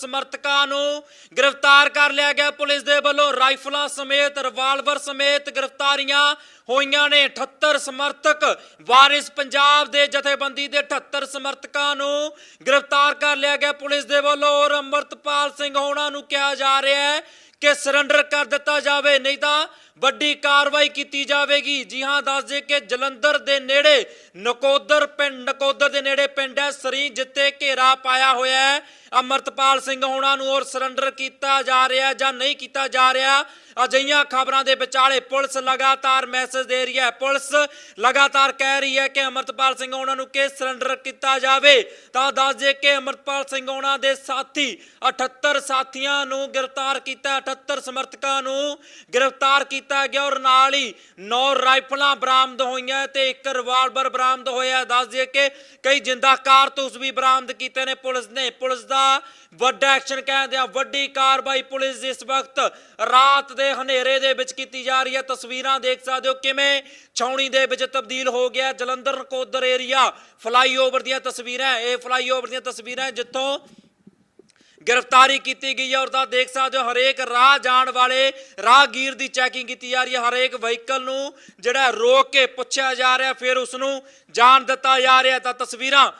ਸਮਰਥਕਾਂ ਨੂੰ ਗ੍ਰਿਫਤਾਰ ਕਰ ਲਿਆ ਗਿਆ ਪੁਲਿਸ ਦੇ ਵੱਲੋਂ ਰਾਈਫਲਾਂ ਸਮੇਤ ਰਿਵਾਲਵਰ ਸਮੇਤ ਗ੍ਰਿਫਤਾਰੀਆਂ ਹੋਈਆਂ ਨੇ। 78 ਸਮਰਥਕ ਵਾਰਿਸ ਪੰਜਾਬ ਦੇ ਜਥੇਬੰਦੀ ਦੇ 78 ਸਮਰਥਕਾਂ ਨੂੰ ਗ੍ਰਿਫਤਾਰ ਕਰ ਲਿਆ ਗਿਆ ਪੁਲਿਸ ਦੇ ਵੱਲੋਂ ਔਰ ਅੰਮ੍ਰਿਤਪਾਲ ਸਿੰਘ ਹੋਣਾ ਨੂੰ ਕਿਹਾ ਜਾ ਰਿਹਾ ਹੈ ਕਿ ਸਰੈਂਡਰ ਕਰ ਦਿੱਤਾ ਜਾਵੇ। ਨਹੀਂ ਤਾਂ ਵੱਡੀ ਕਾਰਵਾਈ ਕੀਤੀ ਜਾਵੇਗੀ। ਜੀ ਹਾਂ, ਦੱਸ ਦੇ ਕਿ ਜਲੰਧਰ ਦੇ ਨੇੜੇ ਨਕੋਦਰ ਪਿੰਡ ਨਕੋਦਰ ਦੇ ਨੇੜੇ ਪਿੰਡ ਹੈ। ਸਰੀ ਜਿੱਤੇ ਘੇਰਾ ਪਾਇਆ ਹੋਇਆ ਹੈ। ਅਮਰਤਪਾਲ ਸਿੰਘ ਹੋਣਾ ਨੂੰ ਔਰ ਸਰੈਂਡਰ ਕੀਤਾ ਜਾ ਰਿਹਾ ਜਾਂ ਨਹੀਂ ਕੀਤਾ ਜਾ ਰਿਹਾ। ਅਜਿਹੀਆਂ ਖਬਰਾਂ ਦੇ ਵਿਚਾਲੇ ਪੁਲਿਸ ਲਗਾਤਾਰ ਮੈਸੇਜ ਦੇ ਰਹੀ ਹੈ। ਪੁਲਿਸ ਲਗਾਤਾਰ ਕਹਿ ਰਹੀ ਹੈ ਕਿ ਅਮਰਤਪਾਲ ਸਿੰਘ ਹੋਣਾ ਨੂੰ ਕਿ ਸਰੈਂਡਰ ਕੀਤਾ ਜਾਵੇ। ਤਾਂ ਦੱਸ ਦੇ ਕਿ ਅਮਰਤਪਾਲ ਸਿੰਘ ਹੋਣਾ ਦੇ ਸਾਥੀ 78 ਸਾਥੀਆਂ ਨੂੰ ਗ੍ਰਿਫਤਾਰ ਕੀਤਾ 78 ਸਮਰਥਕਾਂ ਨੂੰ ਗ੍ਰਿਫਤਾਰ ਕੀਤਾ ਗਿਆ ਔਰ ਨਾਲ ਹੀ 9 ਰਾਈਫਲਾਂ ਬਰਾਮਦ ਹੋਈਆਂ ਤੇ ਇੱਕ ਰਿਵਾਲਵਰ ਬਰਾਮਦ ਹੋਇਆ। ਦੱਸ ਦਈਏ ਕਿ ਕਈ ਜਿੰਦਾ ਕਾਰਤੂਸ ਵੀ ਬਰਾਮਦ ਕੀਤੇ ਨੇ ਪੁਲਿਸ ਨੇ। ਪੁਲਿਸ ਦਾ ਵੱਡਾ ਐਕਸ਼ਨ ਕਹਿੰਦੇ ਆ ਵੱਡੀ ਕਾਰਵਾਈ ਪੁਲਿਸ ਇਸ ਵਕਤ ਰਾਤ ਦੇ ਹਨੇਰੇ ਦੇ ਵਿੱਚ ਕੀਤੀ ਜਾ ਰਹੀ ਹੈ। ਤਸਵੀਰਾਂ ਦੇਖ ਸਕਦੇ ਹੋ ਕਿਵੇਂ ਛਾਉਣੀ ਦੇ ਵਿੱਚ ਤਬਦੀਲ ਹੋ ਗਿਆ। ਜਲੰਧਰ ਕੋਦਰ ਏਰੀਆ ਫਲਾਈਓਵਰ ਦੀਆਂ ਤਸਵੀਰਾਂ ਇਹ ਫਲਾਈਓਵਰ ਦੀਆਂ ਤਸਵੀਰਾਂ ਜਿੱਥੋਂ ਗ੍ਰਿਫਤਾਰੀ ਕੀਤੀ ਗਈ ਹੈ ਔਰ ਤਾਂ ਦੇਖ ਸਕਦੇ ਹੋ ਹਰੇਕ ਰਾਹ ਜਾਣ ਵਾਲੇ ਰਾਹਗੀਰ ਦੀ ਚੈਕਿੰਗ ਕੀਤੀ ਜਾ ਰਹੀ ਹੈ। ਹਰੇਕ ਵਹੀਕਲ ਨੂੰ ਜਿਹੜਾ ਰੋਕ ਕੇ ਪੁੱਛਿਆ ਜਾ ਰਿਹਾ, ਫਿਰ ਉਸ ਨੂੰ ਜਾਣ ਦਿੱਤਾ ਜਾ ਰਿਹਾ ਤਾਂ ਤਸਵੀਰਾਂ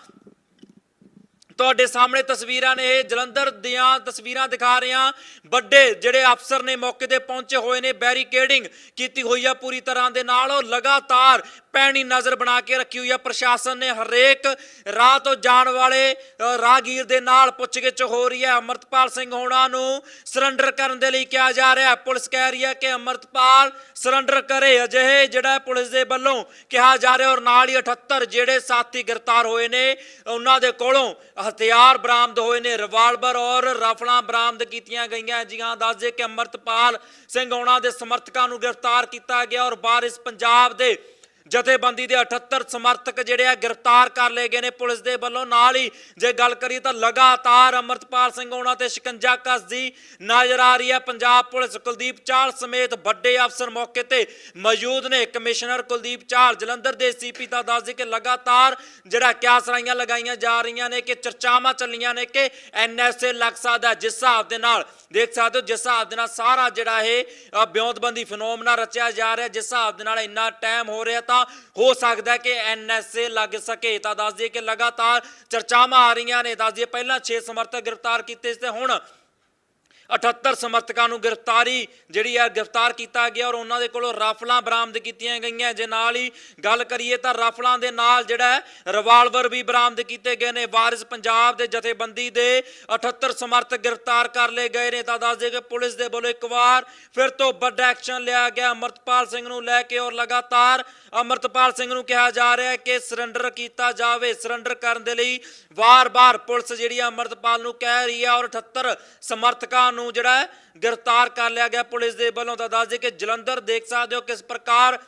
ਤੁਹਾਡੇ ਸਾਹਮਣੇ ਤਸਵੀਰਾਂ ਨੇ, ਇਹ ਜਲੰਧਰ ਦੀਆਂ ਤਸਵੀਰਾਂ ਦਿਖਾ ਰਹੇ ਹਾਂ। ਵੱਡੇ ਜਿਹੜੇ ਅਫਸਰ ਨੇ ਮੌਕੇ ਤੇ ਪਹੁੰਚੇ ਹੋਏ ਨੇ, ਬੈਰੀਕੇਡਿੰਗ ਕੀਤੀ ਹੋਈ ਆ ਪੂਰੀ ਤਰ੍ਹਾਂ ਦੇ ਨਾਲ ਉਹ ਲਗਾਤਾਰ ਪੈਣੀ ਨਜ਼ਰ ਬਣਾ ਕੇ ਰੱਖੀ ਹੋਈ ਆ। ਪ੍ਰਸ਼ਾਸਨ ਨੇ ਹਰੇਕ ਰਾਹ ਤੋਂ ਜਾਣ ਵਾਲੇ ਰਾਹਗੀਰ ਦੇ ਨਾਲ ਪੁੱਛਗਿੱਛ ਹੋ ਰਹੀ ਹੈ। ਅਮਰਤਪਾਲ ਸਿੰਘ ਹੋਣਾ ਨੂੰ ਸਰੈਂਡਰ ਕਰਨ ਦੇ ਲਈ ਕਿਹਾ ਜਾ ਰਿਹਾ ਹੈ। ਪੁਲਿਸ ਕਹਿ ਰਹੀ ਹੈ ਕਿ ਅਮਰਤਪਾਲ ਸਰੈਂਡਰ ਕਰੇ। ਅਜਿਹੇ ਜਿਹੜਾ ਪੁਲਿਸ ਦੇ ਵੱਲੋਂ ਕਿਹਾ ਜਾ ਰਿਹਾ ਔਰ ਨਾਲ ਹੀ 78 ਜਿਹੜੇ ਸਾਥੀ ਗ੍ਰਿਫਤਾਰ ਹੋਏ ਨੇ, ਉਹਨਾਂ ਦੇ ਕੋਲੋਂ ਹਥਿਆਰ ਬਰਾਮਦ ਹੋਏ ਨੇ। ਰਿਵਾਲਵਰ ਔਰ ਰਫਲਾਂ ਬਰਾਮਦ ਕੀਤੀਆਂ ਗਈਆਂ। ਜੀ ਹਾਂ, ਦੱਸ ਦੇ ਕਿ ਅਮਰਤਪਾਲ ਸਿੰਘ ਹੋਣਾ ਦੇ ਸਮਰਥਕਾਂ ਨੂੰ ਗ੍ਰਿਫਤਾਰ ਕੀਤਾ ਗਿਆ ਔਰ ਬਾਰਿਸ ਪੰਜਾਬ ਦੇ ਜਥੇਬੰਦੀ ਦੇ 78 ਸਮਰਥਕ ਜਿਹੜੇ ਆ ਗ੍ਰਿਫਤਾਰ ਕਰ ਲਏ ਗਏ ਨੇ ਪੁਲਿਸ ਦੇ ਵੱਲੋਂ। ਨਾਲ ਹੀ ਜੇ ਗੱਲ ਕਰੀਏ ਤਾਂ ਲਗਾਤਾਰ ਅਮਰਤਪਾਲ ਸਿੰਘ ਉਹਨਾਂ ਤੇ ਸ਼ਿਕੰਜਾ ਕੱਸਦੀ ਨਜ਼ਰ ਆ ਰਹੀ ਹੈ। ਪੰਜਾਬ ਪੁਲਿਸ ਕੁਲਦੀਪ ਚਾਲ ਸਮੇਤ ਵੱਡੇ ਅਫਸਰ ਮੌਕੇ ਤੇ ਮੌਜੂਦ ਨੇ। ਕਮਿਸ਼ਨਰ ਕੁਲਦੀਪ ਚਾਲ ਜਲੰਧਰ ਦੇ ਸੀਪੀ ਤਾਂ ਦੱਸਦੇ ਕਿ ਲਗਾਤਾਰ ਜਿਹੜਾ ਕਿਆਸ ਰਾਈਆਂ ਲਗਾਈਆਂ ਜਾ ਰਹੀਆਂ ਨੇ ਕਿ ਚਰਚਾਵਾਂ ਚੱਲੀਆਂ ਨੇ ਕਿ ਐਨਐਸਏ ਲੱਗ ਸਕਦਾ ਜਿਸ ਹਿਸਾਬ ਦੇ ਨਾਲ ਦੇਖ ਸਕਦੇ ਹੋ ਜਿਸ ਹਿਸਾਬ ਦੇ ਨਾਲ ਸਾਰਾ ਜਿਹੜਾ ਇਹ ਅ, ਬਿਉਂਤਬੰਦੀ ਫੈਨੋਮਨਾ ਰਚਿਆ ਜਾ ਰਿਹਾ ਜਿਸ ਹਿਸਾਬ ਦੇ ਨਾਲ ਇੰਨਾ ਟਾਈਮ ਹੋ ਰਿਹਾ ਤਾਂ ਹੋ ਸਕਦਾ ਹੈ ਕਿ ਐਨਐਸਏ ਲੱਗ ਸਕੇ। ਤਾਂ ਦੱਸ ਦਈਏ ਕਿ ਲਗਾਤਾਰ ਚਰਚਾਵਾਂ ਆ ਰਹੀਆਂ ਨੇ। ਦੱਸ ਦਈਏ ਪਹਿਲਾਂ 6 ਸਮਰਥਕ ਗ੍ਰਿਫਤਾਰ ਕੀਤੇ ਸੀ ਤੇ ਹੁਣ 78 ਸਮਰਥਕਾਂ ਨੂੰ ਗ੍ਰਿਫਤਾਰੀ ਜਿਹੜੀ ਹੈ ਗ੍ਰਿਫਤਾਰ ਕੀਤਾ ਗਿਆ ਔਰ ਉਹਨਾਂ ਦੇ ਕੋਲੋਂ ਰਾਫਲਾਂ ਬਰਾਮਦ ਕੀਤੀਆਂ ਗਈਆਂ। ਜੇ ਨਾਲ ਹੀ ਗੱਲ ਕਰੀਏ ਤਾਂ ਰਾਫਲਾਂ ਦੇ ਨਾਲ ਜਿਹੜਾ ਰਿਵਾਲਵਰ ਵੀ ਬਰਾਮਦ ਕੀਤੇ ਗਏ ਨੇ। ਵਾਰਿਸ ਪੰਜਾਬ ਦੇ ਜਥੇਬੰਦੀ ਦੇ 78 ਸਮਰਥਕ ਗ੍ਰਿਫਤਾਰ ਕਰ ਲਏ ਗਏ ਨੇ। ਤਾਂ ਦੱਸ ਦੇ ਕਿ ਪੁਲਿਸ ਦੇ ਵੱਲੋਂ ਇੱਕ ਵਾਰ ਫਿਰ ਤੋਂ ਵੱਡਾ ਐਕਸ਼ਨ ਲਿਆ ਗਿਆ। ਅਮਰਤਪਾਲ ਸਿੰਘ ਨੂੰ ਲੈ ਕੇ ਔਰ ਲਗਾਤਾਰ ਅਮਰਤਪਾਲ ਸਿੰਘ ਨੂੰ ਕਿਹਾ ਜਾ ਰਿਹਾ ਹੈ ਕਿ ਸਰੈਂਡਰ ਕੀਤਾ ਜਾਵੇ। ਸਰੈਂਡਰ ਕਰਨ ਦੇ ਲਈ ਵਾਰ-ਵਾਰ ਪੁਲਿਸ ਜਿਹੜੀ ਹੈ ਅਮਰਤਪਾਲ ਨੂੰ ਕਹਿ ਰਹੀ ਹੈ ਔਰ 78 ਸਮਰਥਕਾਂ ਨੂੰ ਜਿਹੜਾ ਗ੍ਰਿਫਤਾਰ ਕਰ ਲਿਆ ਗਿਆ। ਪੁਲਿਸ ਦੇ ਵੱਲੋਂ ਤਾਂ ਦੱਸ ਦੇ ਕਿ ਜਲੰਧਰ ਦੇਖ ਸਕਦੇ ਹੋ ਕਿਸ ਪ੍ਰਕਾਰ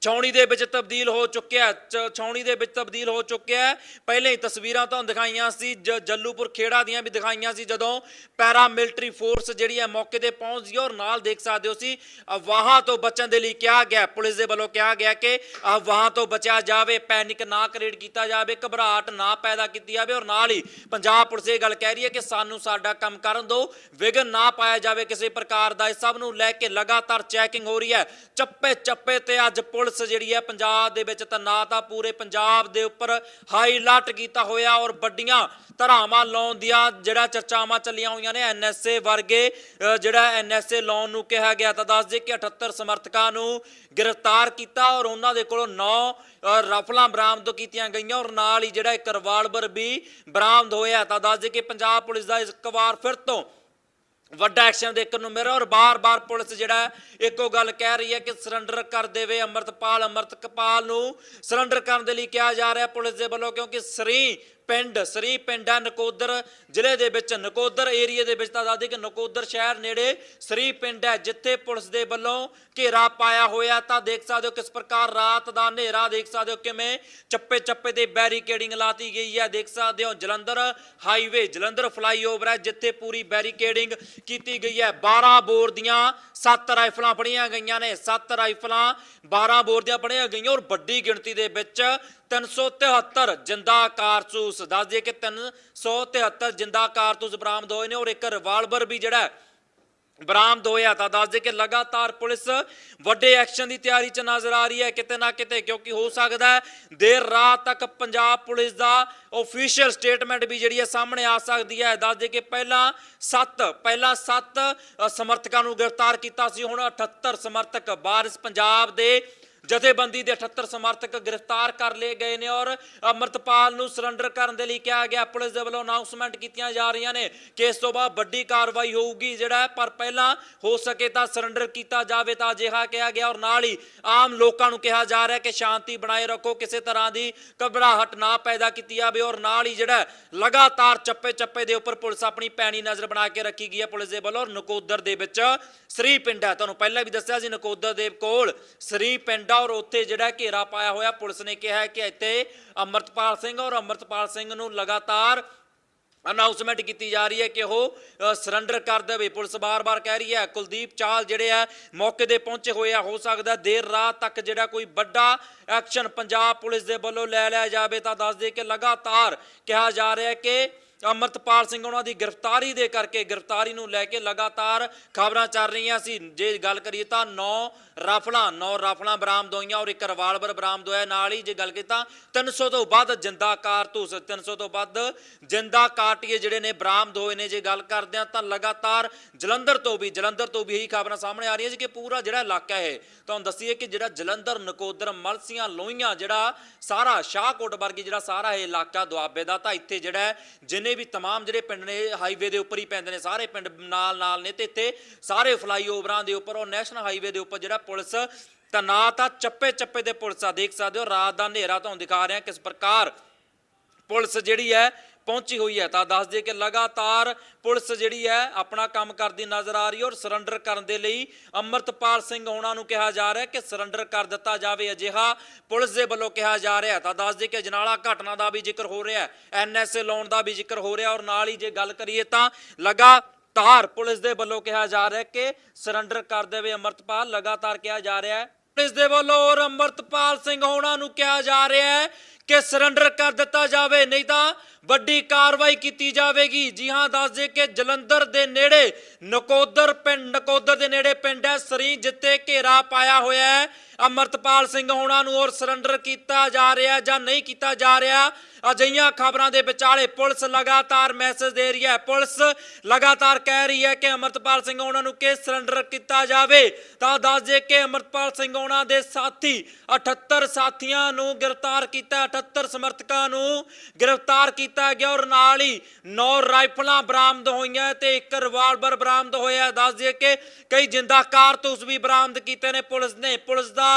ਛਾਉਣੀ ਦੇ ਵਿੱਚ ਤਬਦੀਲ ਹੋ ਚੁੱਕਿਆ ਹੈ। ਚ- ਛਾਉਣੀ ਦੇ ਵਿੱਚ ਤਬਦੀਲ ਹੋ ਚੁੱਕਿਆ ਹੈ। ਪਹਿਲੇ ਹੀ ਤਸਵੀਰਾਂ ਤੁਹਾਨੂੰ ਦਿਖਾਈਆਂ ਸੀ ਜੱਲੂਪੁਰ ਖੇੜਾ ਦੀਆਂ ਵੀ ਦਿਖਾਈਆਂ ਸੀ ਜਦੋਂ ਪੈਰਾ ਮਿਲਟਰੀ ਫੋਰਸ ਜਿਹੜੀ ਹੈ ਮੌਕੇ ਤੇ ਪਹੁੰਚ ਗਈ ਔਰ ਨਾਲ ਦੇਖ ਸਕਦੇ ਹੋ ਸੀ, ਅਫਵਾਹਾਂ ਤੋਂ ਬਚਣ ਦੇ ਲਈ ਕਿਹਾ ਗਿਆ ਪੁਲਿਸ ਦੇ ਵੱਲੋਂ ਕਿਹਾ ਗਿਆ ਕਿ ਅਫਵਾਹਾਂ ਤੋਂ ਬਚਿਆ ਜਾਵੇ, ਪੈਨਿਕ ਨਾ ਕ੍ਰੀਏਟ ਕੀਤਾ ਜਾਵੇ, ਘਬਰਾਹਟ ਨਾ ਪੈਦਾ ਕੀਤੀ ਜਾਵੇ ਔਰ ਨਾਲ ਹੀ ਪੰਜਾਬ ਪੁਲਿਸ ਇਹ ਗੱਲ ਕਹਿ ਰਹੀ ਹੈ ਕਿ ਸਾਨੂੰ ਸਾਡਾ ਕੰਮ ਕਰਨ ਦਿਓ, ਵਿਘਨ ਨਾ ਪਾਇਆ ਜਾਵੇ ਕਿਸੇ ਪ੍ਰਕਾਰ ਦਾ ਇਹ ਸਭ ਨੂੰ ਲੈ ਕੇ ਲਗਾਤਾਰ ਚੈਕਿੰਗ ਹੋ ਰਹੀ ਹੈ ਚੱਪੇ ਚੱਪੇ ਤੇ ਅੱਜ ਪੁਲਿਸ ਜਿਹੜੀ ਹੈ ਪੰਜਾਬ ਦੇ ਵਿੱਚ ਤੈਨਾਤ ਆ ਪੂਰੇ ਪੰਜਾਬ ਦੇ ਉੱਪਰ ਹਾਈ ਕੀਤਾ ਹੋਇਆ ਔਰ ਵੱਡੀਆਂ ਧਰਾਵਾਂ ਲਾਉਣ ਦੀਆਂ ਜਿਹੜਾ ਚਰਚਾਵਾਂ ਚੱਲੀਆਂ ਹੋਈਆਂ ਨੇ ਐਨਐਸਏ ਵਰਗੇ ਜਿਹੜਾ ਐਨਐਸਏ ਲਾਉਣ ਨੂੰ ਕਿਹਾ ਗਿਆ ਤਾਂ ਦੱਸ ਦੇ ਕਿ 78 ਸਮਰਥਕਾਂ ਨੂੰ ਗ੍ਰਿਫਤਾਰ ਕੀਤਾ ਔਰ ਉਹਨਾਂ ਦੇ ਕੋਲੋਂ 9 ਰਫਲਾਂ ਬਰਾਮਦ ਕੀਤੀਆਂ ਗਈਆਂ ਔਰ ਨਾਲ ਹੀ ਜਿਹੜਾ ਇੱਕ ਰਿਵਾਲਵਰ ਵੀ ਬਰਾਮਦ ਹੋਇਆ ਤਾਂ ਦੱਸ ਦੇ ਕਿ ਪੰਜਾਬ ਪੁਲਿਸ ਦਾ ਇਸ ਵਾਰ ਫਿਰ ਤੋਂ ਵੱਡਾ ਐਕਸ਼ਨ ਦੇਖਣ ਨੂੰ ਮਿਲ ਰਿਹਾ ਔਰ ਬਾਰ-ਬਾਰ ਪੁਲਿਸ ਜਿਹੜਾ ਹੈ, ਇੱਕੋ ਗੱਲ ਕਹਿ ਰਹੀ ਹੈ ਕਿ ਸਰੈਂਡਰ ਕਰ ਦੇਵੇ ਅਮਰਤਪਾਲ ਅਮਰਤਪਾਲ ਨੂੰ। ਸਰੈਂਡਰ ਕਰਨ ਦੇ ਲਈ ਕਿਹਾ ਜਾ ਰਿਹਾ ਪੁਲਿਸ ਦੇ ਵੱਲੋਂ ਕਿਉਂਕਿ ਸਰੀ ਪਿੰਡ, ਸਰੀ ਪਿੰਡ ਹੈ ਨਕੋਦਰ ਜ਼ਿਲ੍ਹੇ ਦੇ ਵਿੱਚ, ਨਕੋਦਰ ਏਰੀਆ ਦੇ ਵਿੱਚ ਤਾਂ ਦੱਸਦੇ ਕਿ ਨਕੋਦਰ ਸ਼ਹਿਰ ਨੇੜੇ ਸਰੀ ਪਿੰਡ ਹੈ, ਜਿੱਥੇ ਪੁਲਿਸ ਦੇ ਵੱਲੋਂ ਘੇਰਾ ਪਾਇਆ ਹੋਇਆ ਤਾਂ ਦੇਖ ਸਕਦੇ ਹੋ ਕਿਸ ਪ੍ਰਕਾਰ ਰਾਤ ਦਾ ਹਨੇਰਾ, ਦੇਖ ਸਕਦੇ ਹੋ ਕਿਵੇਂ ਚੱਪੇ ਚੱਪੇ ਤੇ ਬੈਰੀਕੇਡਿੰਗ ਲਾਤੀ ਗਈ ਹੈ, ਦੇਖ ਸਕਦੇ ਹੋ ਜਲੰਧਰ ਹਾਈਵੇ, ਜਲੰਧਰ ਫਲਾਈਓਵਰ ਹੈ, ਜਿੱਥੇ ਪੂਰੀ ਬੈਰੀਕੇਡਿੰਗ ਕੀਤੀ ਗਈ ਹੈ। 12 ਬੋਰ ਦੀਆਂ 7 ਰਾਈਫਲਾਂ ਫੜੀਆਂ ਗਈਆਂ ਨੇ 7 ਰਾਈਫਲਾਂ 12 ਬੋਰ ਦੀਆਂ ਫੜੀਆਂ ਗਈਆਂ ਔਰ ਵੱਡੀ ਗਿਣਤੀ ਦੇ ਵਿੱਚ 373 ਜਿੰਦਾ ਕਾਰਤੂਸ ਦੱਸ ਦਈਏ ਕਿ 373 ਜਿੰਦਾ ਕਾਰਤੂਸ ਬਰਾਮਦ ਹੋਏ ਨੇ ਔਰ ਇੱਕ ਰਿਵਾਲਵਰ ਵੀ ਜਿਹੜਾ ਬਰਾਮਦ ਹੋਇਆ ਤਾਂ ਦੱਸ ਦੇ ਕਿ ਲਗਾਤਾਰ ਪੁਲਿਸ ਵੱਡੇ ਐਕਸ਼ਨ ਦੀ ਤਿਆਰੀ 'ਚ ਨਜ਼ਰ ਆ ਰਹੀ ਹੈ ਕਿਤੇ ਨਾ ਕਿਤੇ, ਕਿਉਂਕਿ ਹੋ ਸਕਦਾ ਹੈ ਦੇਰ ਰਾਤ ਤੱਕ ਪੰਜਾਬ ਪੁਲਿਸ ਦਾ ਆਫੀਸ਼ੀਅਲ ਸਟੇਟਮੈਂਟ ਵੀ ਜਿਹੜੀ ਹੈ ਸਾਹਮਣੇ ਆ ਸਕਦੀ ਹੈ। ਦੱਸ ਦੇ ਕਿ ਪਹਿਲਾਂ 7 ਪਹਿਲਾਂ 7 ਸਮਰਥਕਾਂ ਨੂੰ ਗ੍ਰਿਫਤਾਰ ਕੀਤਾ ਸੀ। ਹੁਣ 78 ਸਮਰਥਕ ਬਾਰਿਸ ਪੰਜਾਬ ਦੇ ਜਥੇਬੰਦੀ ਦੇ 78 ਸਮਰਥਕ ਗ੍ਰਿਫਤਾਰ ਕਰ ਲਏ ਗਏ ਨੇ ਔਰ ਅਮਰਤਪਾਲ ਨੂੰ ਸਰੈਂਡਰ ਕਰਨ ਦੇ ਲਈ ਕਿਹਾ ਗਿਆ। ਪੁਲਿਸ ਦੇ ਵੱਲੋਂ ਅਨਾਉਂਸਮੈਂਟ ਕੀਤੀਆਂ ਜਾ ਰਹੀਆਂ ਨੇ ਕਿ ਇਸ ਤੋਂ ਬਾਅਦ ਵੱਡੀ ਕਾਰਵਾਈ ਹੋਊਗੀ, ਜਿਹੜਾ ਪਰ ਪਹਿਲਾਂ ਹੋ ਸਕੇ ਤਾਂ ਸਰੈਂਡਰ ਕੀਤਾ ਜਾਵੇ ਤਾਂ ਅਜਿਹਾ ਕਿਹਾ ਗਿਆ ਔਰ ਨਾਲ ਹੀ ਆਮ ਲੋਕਾਂ ਨੂੰ ਕਿਹਾ ਜਾ ਰਿਹਾ ਕਿ ਸ਼ਾਂਤੀ ਬਣਾਏ ਰੱਖੋ, ਕਿਸੇ ਤਰ੍ਹਾਂ ਦੀ ਘਬਰਾਹਟ ਨਾ ਪੈਦਾ ਕੀਤੀ ਜਾਵੇ ਔਰ ਨਾਲ ਹੀ ਜਿਹੜਾ ਲਗਾਤਾਰ ਚੱਪੇ ਚੱਪੇ ਦੇ ਉੱਪਰ ਪੁਲਿਸ ਆਪਣੀ ਪੈਣੀ ਨਜ਼ਰ ਬਣਾ ਕੇ ਰੱਖੀ ਗਈ ਹੈ ਪੁਲਿਸ ਦੇ ਵੱਲੋਂ। ਔਰ ਨਕੋਦਰ ਦੇ ਵਿੱਚ ਸ੍ਰੀ ਪਿੰਡ ਹੈ। ਤੁਹਾਨੂੰ ਪਹਿਲਾਂ ਵੀ ਦੱਸਿਆ ਸੀ ਨਕੋਦਰ ਦੇ ਕੋਲ ਸ੍ਰੀ ਪਿੰਡ ਆ ਔਰ ਉੱਥੇ ਜਿਹੜਾ ਘੇਰਾ ਪਾਇਆ ਹੋਇਆ, ਪੁਲਿਸ ਨੇ ਕਿਹਾ ਹੈ ਕਿ ਇੱਥੇ ਅਮਰਤਪਾਲ ਸਿੰਘ ਔਰ ਅਮਰਤਪਾਲ ਸਿੰਘ ਨੂੰ ਲਗਾਤਾਰ ਅਨਾਉਂਸਮੈਂਟ ਕੀਤੀ ਜਾ ਰਹੀ ਹੈ ਕਿ ਉਹ ਸਰੈਂਡਰ ਕਰ ਦੇਵੇ। ਪੁਲਿਸ ਬਾਰ-ਬਾਰ ਕਹਿ ਰਹੀ ਹੈ, ਕੁਲਦੀਪ ਚਾਲ ਜਿਹੜੇ ਆ, ਮੌਕੇ ਤੇ ਪਹੁੰਚੇ ਹੋਏ ਆ, ਹੋ ਸਕਦਾ ਦੇਰ ਰਾਤ ਤੱਕ ਜਿਹੜਾ ਕੋਈ ਵੱਡਾ ਐਕਸ਼ਨ ਪੰਜਾਬ ਪੁਲਿਸ ਦੇ ਵੱਲੋਂ ਲੈ ਲਿਆ ਜਾਵੇ ਤਾਂ ਦੱਸ ਦੇ ਕਿ ਲਗਾਤਾਰ ਕਿਹਾ ਜਾ ਰਿਹਾ ਹੈ ਕਿ ਅਮਰਤਪਾਲ ਸਿੰਘ ਉਹਨਾਂ ਦੀ ਗ੍ਰਿਫਤਾਰੀ ਦੇ ਕਰਕੇ ਗ੍ਰਿਫਤਾਰੀ ਨੂੰ ਲੈ ਕੇ ਲਗਾਤਾਰ ਖਬਰਾਂ ਚੱਲ ਰਹੀਆਂ ਸੀ। ਜੇ ਗੱਲ ਕਰੀਏ ਤਾਂ 9 ਰਾਫਲਾਂ 9 ਰਾਫਲਾਂ ਬਰਾਮਦ ਹੋਈਆਂ ਔਰ ਇੱਕ ਰਿਵਾਲਵਰ ਬਰਾਮਦ ਹੋਇਆ। ਨਾਲ ਹੀ ਜੇ ਗੱਲ ਕਰੀਏ ਤਾਂ 300 ਤੋਂ ਵੱਧ ਜਿੰਦਾ ਕਾਰਤੂਸ 300 ਤੋਂ ਵੱਧ ਜਿੰਦਾ ਕਾਟੀਏ ਜਿਹੜੇ ਨੇ ਬਰਾਮਦ ਹੋਏ ਨੇ। ਜੇ ਗੱਲ ਕਰਦੇ ਆ ਤਾਂ ਲਗਾਤਾਰ ਜਲੰਧਰ ਤੋਂ ਵੀ ਜਲੰਧਰ ਤੋਂ ਵੀ ਇਹੀ ਖਬਰਾਂ ਸਾਹਮਣੇ ਆ ਰਹੀਆਂ ਸੀ ਕਿ ਪੂਰਾ ਜਿਹੜਾ ਇਲਾਕਾ ਹੈ ਤੁਹਾਨੂੰ ਦੱਸੀਏ ਕਿ ਜਿਹੜਾ ਜਲੰਧਰ ਨਕੋਦਰ ਮਲਸੀਆਂ ਲੋਹੀਆਂ ਜਿਹੜਾ ਸਾਰਾ ਸ਼ਾਹਕੋਟ ਵਰਗੀ ਜਿਹੜਾ ਸਾਰਾ ਇਹ ਇਲਾਕਾ ਦੁਆਬੇ ਦਾ ਤਾਂ ਇੱਥੇ ਜਿਹੜਾ ਹੈ, ਜਿੰਨੇ ਵੀ ਤਮਾਮ ਜਿਹੜੇ ਪਿੰਡ ਨੇ ਹਾਈਵੇ ਦੇ ਉੱਪਰ ਹੀ ਪੈਂਦੇ ਨੇ, ਸਾਰੇ ਪਿੰਡ ਨਾਲ ਨਾਲ ਨੇ ਤੇ ਇੱਥੇ ਸਾਰੇ ਫਲਾਈਓਵਰਾਂ ਦੇ ਉੱਪਰ ਔਰ ਨੈਸ਼ਨਲ ਹਾਈਵੇ ਦੇ ਉੱਪਰ ਜਿਹੜਾ ਪੁਲਿਸ ਤਾਂ ਆ, ਚੱਪੇ ਚੱਪੇ ਦੇ ਪੁਲਿਸ ਆ, ਦੇਖ ਸਕਦੇ ਹੋ, ਰਾਤ ਦਾ ਹਨੇਰਾ ਤੁਹਾਨੂੰ ਦਿਖਾ ਰਿਹਾ, ਕਿਸ ਪ੍ਰਕਾਰ ਪੁਲਿਸ ਜਿਹੜੀ ਹੈ ਪਹੁੰਚੀ ਹੋਈ ਹੈ ਤਾਂ ਦੱਸ ਦਈਏ ਕਿ ਲਗਾਤਾਰ ਪੁਲਿਸ ਜਿਹੜੀ ਹੈ ਆਪਣਾ ਕੰਮ ਕਰਦੀ ਨਜ਼ਰ ਆ ਰਹੀ ਹੈ ਔਰ ਸਰੈਂਡਰ ਕਰਨ ਦੇ ਲਈ ਅਮਰਤਪਾਲ ਸਿੰਘ ਹੋਣਾ ਨੂੰ ਕਿਹਾ ਜਾ ਰਿਹਾ ਕਿ ਸਰੈਂਡਰ ਕਰ ਦਿੱਤਾ ਜਾਵੇ ਅਜਿਹਾ ਪੁਲਿਸ ਦੇ ਵੱਲੋਂ ਕਿਹਾ ਜਾ ਰਿਹਾ ਤਾਂ ਦੱਸ ਦਈਏ ਕਿ ਜਨਾਲਾ ਘਟਨਾ ਦਾ ਵੀ ਜ਼ਿਕਰ ਹੋ ਰਿਹਾ ਹੈ, ਐਨਐਸਏ ਲਾਉਣ ਦਾ ਵੀ ਜ਼ਿਕਰ ਹੋ ਰਿਹਾ ਔਰ ਨਾਲ ਹੀ ਜੇ ਗੱਲ ਕਰੀਏ ਤਾਂ ਲਗਾਤਾਰ ਪੁਲਿਸ ਦੇ ਵੱਲੋਂ ਕਿਹਾ ਜਾ ਰਿਹਾ ਕਿ ਸਰੈਂਡਰ ਕਰ ਦੇਵੇ ਅਮਰਤਪਾਲ, ਲਗਾਤਾਰ ਕਿਹਾ ਜਾ ਰਿਹਾ ਹੈ ਪੁਲਿਸ ਦੇ ਵੱਲੋਂ ਔਰ ਅਮਰਤਪਾਲ ਸਿੰਘ ਹੋਣਾ ਨੂੰ ਕਿਹਾ ਜਾ ਰਿਹਾ ਹੈ ਕਿ ਸਰੈਂਡਰ ਕਰ ਦਿੱਤਾ ਜਾਵੇ, ਨਹੀਂ ਤਾਂ ਵੱਡੀ ਕਾਰਵਾਈ ਕੀਤੀ ਜਾਵੇਗੀ। ਜੀ ਹਾਂ, ਦੱਸ ਦੇ ਕਿ ਜਲੰਧਰ ਦੇ ਨੇੜੇ ਨਕੋਦਰ ਪਿੰਡ, ਨਕੋਦਰ ਦੇ ਨੇੜੇ ਪਿੰਡ ਹੈ, ਸਰੀ ਜਿੱਤੇ ਘੇਰਾ ਪਾਇਆ ਹੋਇਆ ਹੈ। ਅਮਰਤਪਾਲ ਸਿੰਘ ਹੋਣਾ ਨੂੰ ਔਰ ਸਰੈਂਡਰ ਕੀਤਾ ਜਾ ਰਿਹਾ ਜਾਂ ਨਹੀਂ ਕੀਤਾ ਜਾ ਰਿਹਾ, ਅਜਿਹੀਆਂ ਖਬਰਾਂ ਦੇ ਵਿਚਾਲੇ ਪੁਲਿਸ ਲਗਾਤਾਰ ਮੈਸੇਜ ਦੇ ਰਹੀ ਹੈ। ਪੁਲਿਸ ਲਗਾਤਾਰ ਕਹਿ ਰਹੀ ਹੈ ਕਿ ਅਮਰਤਪਾਲ ਸਿੰਘ ਹੋਣਾ ਨੂੰ ਕਿ ਸਰੈਂਡਰ ਕੀਤਾ ਜਾਵੇ। ਤਾਂ ਦੱਸ ਦੇ ਕਿ ਅਮਰਤਪਾਲ ਸਿੰਘ ਹੋਣਾ ਦੇ ਸਾਥੀ 78 ਸਾਥੀਆਂ ਨੂੰ ਗ੍ਰਿਫਤਾਰ ਕੀਤਾ 78 ਸਮਰਥਕਾਂ ਨੂੰ ਗ੍ਰਿਫਤਾਰ ਕੀਤਾ ਗਿਆ ਔਰ ਨਾਲ ਹੀ 9 ਰਾਈਫਲਾਂ ਬਰਾਮਦ ਹੋਈਆਂ ਤੇ ਇੱਕ ਰਿਵਾਲਵਰ ਬਰਾਮਦ ਹੋਇਆ ਦੱਸ ਦੇ ਕਿ ਕਈ ਜਿੰਦਾ ਕਾਰਤੂਸ ਵੀ ਬਰਾਮਦ ਕੀਤੇ ਨੇ ਪੁਲਿਸ ਨੇ। ਪੁਲਿਸ ਦਾ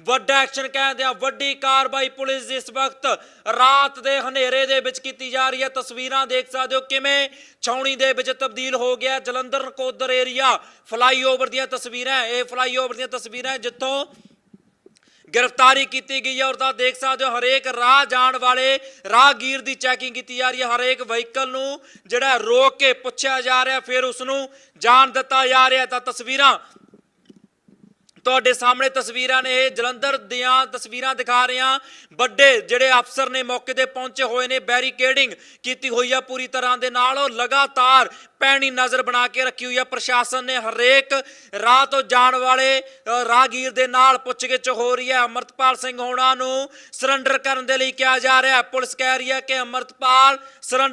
ਵੱਡਾ ਐਕਸ਼ਨ ਕਹਿੰਦੇ ਆ, ਵੱਡੀ ਕਾਰਵਾਈ ਪੁਲਿਸ ਇਸ ਵਕਤ ਰਾਤ ਦੇ ਹਨੇਰੇ ਦੇ ਵਿੱਚ ਕੀਤੀ ਜਾ ਰਹੀ ਹੈ। ਤਸਵੀਰਾਂ ਦੇਖ ਸਕਦੇ ਹੋ ਕਿਵੇਂ ਛਾਉਣੀ ਦੇ ਵਿੱਚ ਤਬਦੀਲ ਹੋ ਗਿਆ। ਜਲੰਧਰ ਨਕੋਦਰ ਏਰੀਆ ਫਲਾਈਓਵਰ ਦੀਆਂ ਤਸਵੀਰਾਂ ਇਹ ਫਲਾਈਓਵਰ ਦੀਆਂ ਤਸਵੀਰਾਂ ਜਿੱਥੋਂ ਗ੍ਰਿਫਤਾਰੀ ਕੀਤੀ ਗਈ ਹੈ ਔਰ ਤਾਂ ਦੇਖ ਸਕਦੇ ਹੋ ਹਰੇਕ ਰਾਹ ਜਾਣ ਵਾਲੇ ਰਾਹਗੀਰ ਦੀ ਚੈਕਿੰਗ ਕੀਤੀ ਜਾ ਰਹੀ ਹੈ। ਹਰੇਕ ਵਹੀਕਲ ਨੂੰ ਜਿਹੜਾ ਰੋਕ ਕੇ ਪੁੱਛਿਆ ਜਾ ਰਿਹਾ, ਫਿਰ ਉਸ ਨੂੰ ਜਾਣ ਦਿੱਤਾ ਜਾ ਰਿਹਾ ਤਾਂ ਤਸਵੀਰਾਂ ਤੁਹਾਡੇ ਸਾਹਮਣੇ ਤਸਵੀਰਾਂ ਨੇ, ਇਹ ਜਲੰਧਰ ਦੀਆਂ ਤਸਵੀਰਾਂ ਦਿਖਾ ਰਹੇ ਹਾਂ। ਵੱਡੇ ਜਿਹੜੇ ਅਫਸਰ ਨੇ ਮੌਕੇ ਤੇ ਪਹੁੰਚੇ ਹੋਏ ਨੇ, ਬੈਰੀਕੇਡਿੰਗ ਕੀਤੀ ਹੋਈ ਆ ਪੂਰੀ ਤਰ੍ਹਾਂ ਦੇ ਨਾਲ। ਉਹ ਲਗਾਤਾਰ ਪੈਣੀ ਨਜ਼ਰ ਬਣਾ ਕੇ ਰੱਖੀ ਹੋਈ ਆ। ਪ੍ਰਸ਼ਾਸਨ ਨੇ ਹਰੇਕ ਰਾਹ ਤੋਂ ਜਾਣ ਵਾਲੇ ਰਾਹਗੀਰ ਦੇ ਨਾਲ ਪੁੱਛਗਿੱਛ ਹੋ ਰਹੀ ਹੈ। ਅਮਰਤਪਾਲ ਸਿੰਘ ਹੋਣਾ ਨੂੰ ਸਰੈਂਡਰ ਕਰਨ ਦੇ ਲਈ ਕਿਹਾ ਜਾ ਰਿਹਾ ਹੈ। ਪੁਲਿਸ ਕਹਿ ਰਹੀ ਹੈ ਕਿ ਅਮਰਤਪਾਲ ਸਰੈਂਡਰ